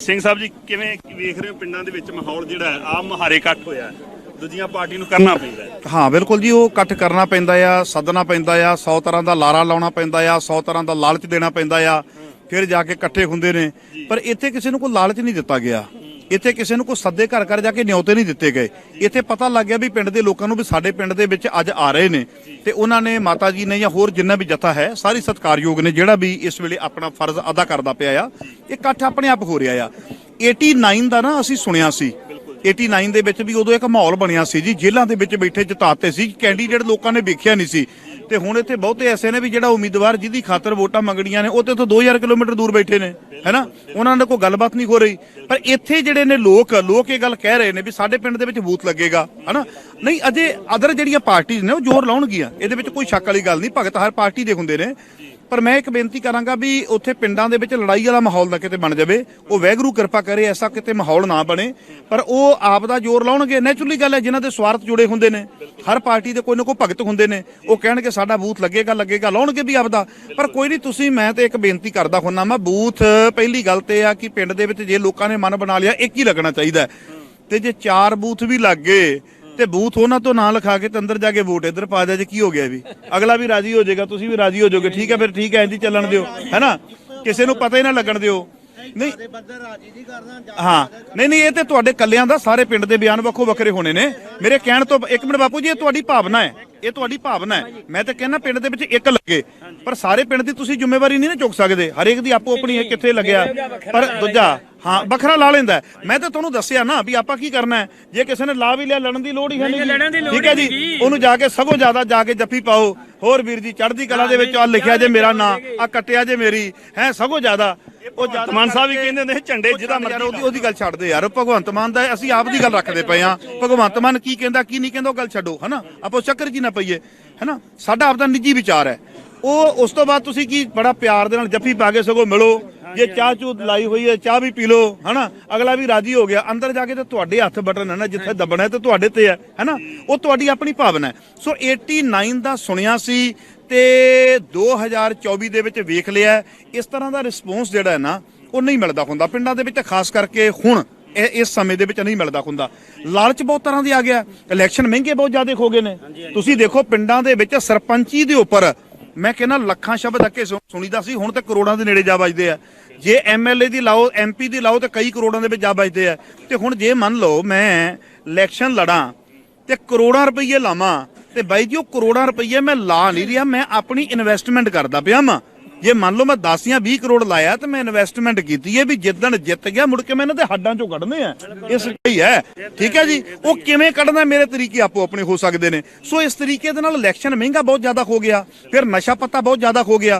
ਸਿੰਘ ਸਾਹਿਬ ਜੀ ਕਿਵੇਂ ਵੇਖ ਰਹੇ ਹੋ ਪਿੰਡਾਂ ਦੇ ਵਿੱਚ ਮਾਹੌਲ ਜਿਹੜਾ ਹੈ? ਆ ਮਹਾਰੇ ਇਕੱਠ ਹੋਇਆ ਹੈ। ਦੂਜੀਆਂ ਪਾਰਟੀ ਨੂੰ ਕਰਨਾ ਪੈਂਦਾ ਹੈ। ਹਾਂ ਬਿਲਕੁਲ ਜੀ ਉਹ ਇਕੱਠ ਕਰਨਾ ਪੈਂਦਾ ਆ ਸੱਦਣਾ ਪੈਂਦਾ ਆ 100 ਤਰ੍ਹਾਂ ਦਾ ਲਾਰਾ ਲਾਉਣਾ ਪੈਂਦਾ ਆ 100 ਤਰ੍ਹਾਂ ਦਾ ਲਾਲਚ ਦੇਣਾ ਪੈਂਦਾ ਆ ਫਿਰ ਜਾ ਕੇ ਇਕੱਠੇ ਹੁੰਦੇ ਨੇ। ਪਰ ਇੱਥੇ ਕਿਸੇ ਨੂੰ ਕੋਈ ਲਾਲਚ ਨਹੀਂ ਦਿੱਤਾ ਗਿਆ। ਇੱਥੇ ਕਿਸੇ ਨੂੰ ਕੋਈ ਸੱਦੇ ਘਰ ਘਰ ਜਾ ਕੇ ਨਿਉਤੇ ਨਹੀਂ ਦਿੱਤੇ ਗਏ। ਇੱਥੇ ਪਤਾ ਲੱਗ ਗਿਆ ਵੀ ਪਿੰਡ ਦੇ ਲੋਕਾਂ ਨੂੰ ਵੀ ਸਾਡੇ ਪਿੰਡ ਦੇ ਵਿੱਚ ਅੱਜ ਆ ਰਹੇ ਨੇ। ਤੇ ਉਹਨਾਂ ਨੇ ਮਾਤਾ ਜੀ ਨੇ ਜਾਂ ਹੋਰ ਜਿੰਨਾ ਵੀ ਜਥਾ ਹੈ, ਸਾਰੀ ਸਤਿਕਾਰਯੋਗ ਨੇ ਜਿਹੜਾ ਵੀ ਇਸ ਵੇਲੇ ਆਪਣਾ ਫਰਜ਼ ਅਦਾ ਕਰਦਾ ਪਿਆ ਆ, ਇਹ ਇਕੱਠ ਆਪਣੇ ਆਪ ਹੋ ਰਿਹਾ ਆ। 89 ਦਾ ਨਾ ਅਸੀਂ ਸੁਣਿਆ ਸੀ 89 ਦੇ ਵਿੱਚ ਵੀ ਉਦੋਂ ਇੱਕ ਮਾਹੌਲ ਬਣਿਆ ਸੀ ਜੀ, ਜੇਲ੍ਹਾਂ ਦੇ ਵਿੱਚ ਬੈਠੇ ਜਿਤਾਤੇ ਸੀ, ਕੈਂਡੀਡੇਟ ਲੋਕਾਂ ਨੇ ਵੇਖਿਆ ਨਹੀਂ ਸੀ। ਤੇ ਹੁਣ ਇੱਥੇ ਬਹੁਤੇ ਐਸੇ ਨੇ ਵੀ ਜਿਹੜਾ ਉਮੀਦਵਾਰ ਜਿਹਦੀ ਖਾਤਰ ਵੋਟਾਂ ਮੰਗਣੀਆਂ ਨੇ, ਉਹ ਤੇ ਤੋਂ 2000 ਕਿਲੋਮੀਟਰ ਦੂਰ ਬੈਠੇ ਨੇ, ਹੈਨਾ? ਉਹਨਾਂ ਨਾਲ ਕੋਈ ਗੱਲਬਾਤ ਨਹੀਂ ਹੋ ਰਹੀ। ਪਰ ਇੱਥੇ ਜਿਹੜੇ ਨੇ ਲੋਕ ਲੋਕ ਇਹ ਗੱਲ ਕਹਿ ਰਹੇ ਨੇ ਵੀ ਸਾਡੇ ਪਿੰਡ ਦੇ ਵਿੱਚ ਬੂਥ ਲੱਗੇਗਾ, ਹੈਨਾ? ਨਹੀਂ, ਅਜੇ ਅਦਰ ਜਿਹੜੀਆਂ ਪਾਰਟੀਆਂ ਨੇ ਉਹ ਜ਼ੋਰ ਲਾਉਣਗੀਆਂ। ਇਹਦੇ ਵਿੱਚ ਕੋਈ ਸ਼ੱਕ ਵਾਲੀ ਗੱਲ ਨਹੀਂ, ਭਗਤ ਹਰ ਪਾਰਟੀ ਦੇ ਹੁੰਦੇ ਨੇ। ਪਰ ਮੈਂ ਇੱਕ ਬੇਨਤੀ ਕਰਾਂਗਾ ਵੀ ਉੱਥੇ ਪਿੰਡਾਂ ਦੇ ਵਿੱਚ ਲੜਾਈ ਵਾਲਾ ਮਾਹੌਲ ਨਾ ਕਿਤੇ ਬਣ ਜਾਵੇ। ਉਹ ਵੈਗਰੂ ਕਿਰਪਾ ਕਰੇ ਐਸਾ ਕਿਤੇ ਮਾਹੌਲ ਨਾ ਬਣੇ। ਪਰ ਉਹ ਆਪ ਦਾ ਜ਼ੋਰ ਲਾਉਣਗੇ, ਨੈਚੁਰਲੀ ਗੱਲ ਹੈ ਜਿਨ੍ਹਾਂ ਦੇ ਸਵਾਰਥ ਜੁੜੇ ਹੁੰਦੇ ਨੇ। ਹਰ ਪਾਰਟੀ ਦੇ ਕੋਈ ਨਾ ਕੋਈ ਭਗਤ ਹੁੰਦੇ ਨੇ। ਉਹ ਕਹਿਣਗੇ, ਸਾਡਾ ਬੂਥ ਲੱਗੇਗਾ ਲੱਗੇਗਾ। ਲਾਉਣਗੇ ਵੀ ਆਪਦਾ। ਪਰ ਕੋਈ ਨਹੀਂ, ਤੁਸੀਂ, ਮੈਂ ਤੇ ਇੱਕ ਬੇਨਤੀ ਕਰਦਾ ਹੁੰਨਾ ਮੈਂ ਬੂਥ ਪਹਿਲੀ ਗੱਲ ਤੇ ਆ ਕਿ ਪਿੰਡ ਦੇ ਵਿੱਚ ਜੇ ਲੋਕਾਂ ਨੇ ਮਨ ਬਣਾ ਲਿਆ, ਇੱਕ ਹੀ ਲੱਗਣਾ ਚਾਹੀਦਾ ਹੈ। ਤੇ ਜੇ ਚਾਰ ਬੂਥ ਵੀ ਲੱਗ ਗਏ ਤੇ ਬੂਥ ਉਹਨਾਂ ਤੋਂ ਨਾਂ ਲਿਖਾ ਕੇ ਤੇ ਅੰਦਰ ਜਾ ਕੇ ਵੋਟ ਇੱਧਰ ਪਾ ਦਿਆ ਜੇ ਕੀ ਹੋ ਗਿਆ ਵੀ? ਅਗਲਾ ਵੀ ਰਾਜੀ ਹੋ ਜਾਏਗਾ, ਤੁਸੀਂ ਵੀ ਰਾਜੀ ਹੋ ਜਾਓਗੇ, ਠੀਕ ਹੈ ਫਿਰ ਠੀਕ ਹੈ ਇੰਦੀ ਚੱਲਣ ਦਿਓ, ਹੈਨਾ? ਕਿਸੇ ਨੂੰ ਪਤਾ ਹੀ ਨਾ ਲੱਗਣ ਦਿਓ। ਨਹੀਂ। ਹਾਂ, ਨਹੀਂ ਨਹੀਂ, ਇਹ ਤੇ ਤੁਹਾਡੇ ਕੱਲਿਆਂ ਦਾ ਸਾਰੇ ਪਿੰਡ ਦੇ ਬਿਆਨ ਵੱਖੋ ਵੱਖਰੇ ਹੋਣੇ ਨੇ। ਮੇਰੇ ਕਹਿਣ ਤੋਂ ਇੱਕ ਮਿੰਟ ਬਾਪੂ ਜੀ, ਇਹ ਤੁਹਾਡੀ ਭਾਵਨਾ ਹੈ। ਇਹ ਤੁਹਾਡੀ ਭਾਵਨਾ ਹੈ। ਮੈਂ ਤਾਂ ਕਹਿੰਦਾ ਪਿੰਡ ਦੇ ਵਿੱਚ ਇੱਕ ਲੱਗੇ। ਪਰ ਸਾਰੇ ਪਿੰਡ ਦੀ ਤੁਸੀਂ ਜ਼ਿੰਮੇਵਾਰੀ ਨਹੀਂ ਨਾ ਚੁੱਕ ਸਕਦੇ। ਹਰੇਕ ਦੀ ਆਪੋ ਆਪਣੀ ਹੈ ਕਿੱਥੇ ਲੱਗਿਆ। ਪਰ ਦੂਜਾ ਹਾਂ ਵੱਖਰਾ ਲਾ ਲੈਂਦਾ। ਮੈਂ ਤਾਂ ਤੁਹਾਨੂੰ ਦੱਸਿਆ ਨਾ ਵੀ ਆਪਾਂ ਕੀ ਕਰਨਾ ਹੈ। ਜੇ ਕਿਸੇ ਨੇ ਲਾ ਵੀ ਲਿਆ ਲੜਨ ਦੀ ਲੋੜ ਹੀ ਹੈ ਨਹੀਂ ਠੀਕ ਹੈ ਜੀ। ਉਹਨੂੰ ਜਾ ਕੇ ਸਗੋਂ ਜ਼ਿਆਦਾ ਜਾ ਕੇ ਜੱਫੀ ਪਾਓ। ਹੋਰ ਵੀਰ ਜੀ ਚੜ੍ਹਦੀ ਕਲਾ ਦੇ ਵਿੱਚ ਆ ਲਿਖਿਆ ਜੇ ਮੇਰਾ ਨਾਂ ਆ ਕੱਟਿਆ ਜੇ ਮੇਰੀ। ਹੈ ਸਗੋਂ ਜ਼ਿਆਦਾ। ਉਹ ਮਾਨ ਸਾਹਿਬ ਵੀ ਕਹਿੰਦੇ ਨੇ ਝੰਡੇ ਜਿਹਦਾ ਯਾਰ ਉਹਦੀ ਉਹਦੀ ਗੱਲ ਛੱਡ ਦੇ ਯਾਰ। ਭਗਵੰਤ ਮਾਨ ਦਾ ਅਸੀਂ ਆਪ ਦੀ ਗੱਲ ਰੱਖਦੇ ਪਏ ਆ ਭਗਵੰਤ ਮਾਨ ਕੀ ਕਹਿੰਦਾ ਕੀ ਨਹੀਂ ਕਹਿੰਦਾ ਉਹ ਗੱਲ ਛੱਡੋ ਹਨਾ? ਆਪਾਂ ਚੱਕਰ ਜੀ ਨਾ ਪਈਏ ਹਨਾ? ਸਾਡਾ ਆਪਦਾ ਨਿੱਜੀ ਵਿਚਾਰ ਹੈ। ਉਹ ਉਸ ਤੋਂ ਬਾਅਦ ਤੁਸੀਂ ਕੀ ਬੜਾ ਪਿਆਰ ਦੇ ਨਾਲ ਜੱਫੀ ਪਾ ਕੇ ਸਗੋਂ ਮਿਲੋ ਜੇ ਚਾਹ ਚੂ ਲਾਈ ਹੋਈ ਹੈ ਚਾਹ ਵੀ ਪੀ ਲਓ ਹਨਾ? ਅਗਲਾ ਵੀ ਰਾਜੀ ਹੋ ਗਿਆ। ਅੰਦਰ ਜਾ ਕੇ ਤੇ ਤੁਹਾਡੇ ਹੱਥ ਬਟਨ ਹੈ ਨਾ ਜਿੱਥੇ ਦੱਬਣਾ ਹੈ ਤੇ ਤੁਹਾਡੇ ਤੇ ਹੈ ਹਨਾ? ਉਹ ਤੁਹਾਡੀ ਆਪਣੀ ਭਾਵਨਾ ਹੈ। ਸੋ 89 ਦਾ ਸੁਣਿਆ ਸੀ ਤੇ 2024 ਦੇ ਵਿੱਚ ਵੇਖ ਲਿਆ। ਇਸ ਤਰ੍ਹਾਂ ਦਾ ਰਿਸਪੌਂਸ ਜਿਹੜਾ ਹੈ ਨਾ ਉਹ ਨਹੀਂ ਮਿਲਦਾ ਹੁੰਦਾ। ਪਿੰਡਾਂ ਦੇ ਵਿੱਚ ਖਾਸ ਕਰਕੇ ਹੁਣ ਇਹ ਇਸ ਸਮੇਂ ਦੇ ਵਿੱਚ ਨਹੀਂ ਮਿਲਦਾ ਹੁੰਦਾ। ਲਾਲਚ ਬਹੁਤ ਤਰ੍ਹਾਂ ਦੀ ਆ ਗਿਆ। ਇਲੈਕਸ਼ਨ ਮਹਿੰਗੇ ਬਹੁਤ ਜ਼ਿਆਦਾ ਹੋ ਗਏ ਨੇ। ਤੁਸੀਂ ਦੇਖੋ ਪਿੰਡਾਂ ਦੇ ਵਿੱਚ ਸਰਪੰਚੀ ਦੇ ਉੱਪਰ ਮੈਂ ਕਹਿੰਦਾ ਲੱਖਾਂ ਸ਼ਬਦ ਸੁ- ਸੁਣੀਦਾ ਸੀ ਹੁਣ ਤੇ ਕਰੋੜਾਂ ਦੇ ਨੇੜੇ ਜਾ ਵੱਜਦੇ ਆ। ਜੇ ਐਮਐਲਏ ਦੀ ਲਾਓ ਐਮਪੀ ਦੀ ਲਾਓ ਤੇ ਕਈ ਕਰੋੜਾਂ ਦੇ ਵਿੱਚ ਜਾ ਵੱਜਦੇ ਆ। ਤੇ ਹੁਣ ਜੇ ਮੰਨ ਲਓ ਮੈਂ ਇਲੈਕਸ਼ਨ ਲੜਾਂ ਤੇ ਕਰੋੜਾਂ ਰੁਪਏ ਲਾਵਾਂ ਤੇ ਬਾਈ ਜੀ ਉਹ ਕਰੋੜਾਂ ਰੁਪਏ ਮੈਂ ਲਾ ਨਹੀਂ ਰਿਹਾ ਮੈਂ ਆਪਣੀ ਇਨਵੈਸਟਮੈਂਟ ਕਰਦਾ ਪਿਆ ਮਾਂ ਜੇ ਮੰਨ ਲਓ ਮੈਂ 10 ਜਾਂ 20 ਕਰੋੜ ਲਾਇਆ ਤੇ ਮੈਂ ਇਨਵੈਸਟਮੈਂਟ ਕੀਤੀ ਹੈ ਵੀ ਜਿੱਦਣ ਜਿੱਤ ਗਿਆ ਮੁੜ ਕੇ ਮੈਂ ਇਹਨਾਂ ਦੇ ਹੱਡਾਂ ਚੋਂ ਕੱਢਨੇ ਆ। ਇਸ ਲਈ ਹੈ। ਠੀਕ ਹੈ ਜੀ? ਉਹ ਕਿਵੇਂ ਕੱਢਣਾ ਮੇਰੇ ਤਰੀਕੇ ਆਪੋ ਆਪਣੇ ਹੋ ਸਕਦੇ ਨੇ। ਸੋ ਇਸ ਤਰੀਕੇ ਦੇ ਨਾਲ ਇਲੈਕਸ਼ਨ ਮਹਿੰਗਾ ਬਹੁਤ ਜ਼ਿਆਦਾ ਹੋ ਗਿਆ। ਫਿਰ ਨਸ਼ਾ ਪੱਤਾ ਬਹੁਤ ਜ਼ਿਆਦਾ ਹੋ ਗਿਆ।